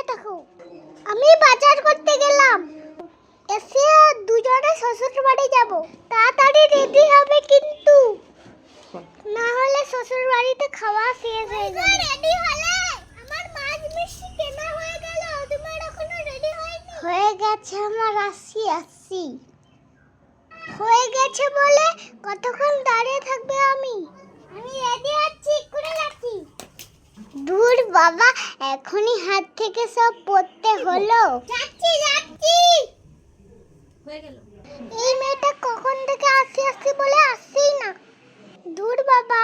সাবধানে থাকো আমি বাজার করতে গেলাম। এসে দুজনে শ্বশুর বাড়ি যাব। তাড়াতাড়ি রেডি হবে কিন্তু। না হলে শ্বশুর বাড়িতে খাওয়া শেষ হয়ে যাবে। রেডি হলে? আমার মাছ মিষ্টি কেনা হয়ে গেল। তোমার এখনও রেডি হয়নি? হয়ে গেছে আমার আসি আসি হয়ে গেছে বলে কতক্ষণ দাঁড়িয়ে থাকবে আমি রেডি আছি করে যাচ্ছি দূর বাবা এখনই হাত থেকে সব পড়তে হলো। যাচ্ছি যাচ্ছি। হয়ে গেল। এই মেয়েটা কখন থেকে আসি আসি বলে আসছেই না। দূর বাবা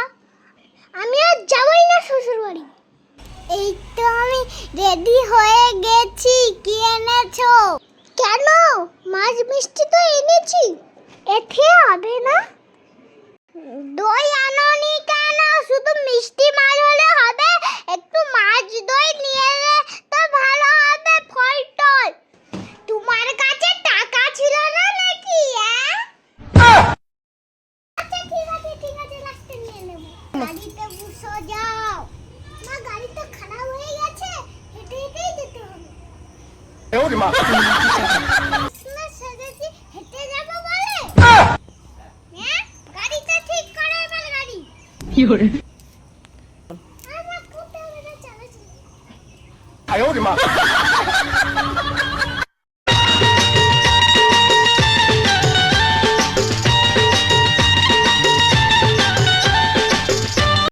আমি আর যাবই না শ্বশুর বাড়ি এই তো আমি রেডি হয়ে গেছি কি এনেছো? কেন? মাছ মিষ্টি তো এনেছি। এতে হবে না? গাড়িতে বসে যাও। মা গাড়ি তো খারাপ হয়ে গেছে হেঁটে হেঁটেই যেতে হবে। এ ওরে মা। হেঁটে যাব বলে? হ্যাঁ গাড়িটা ঠিক করে বলে গাড়ি। কি ওরে? আয় ওরে মা।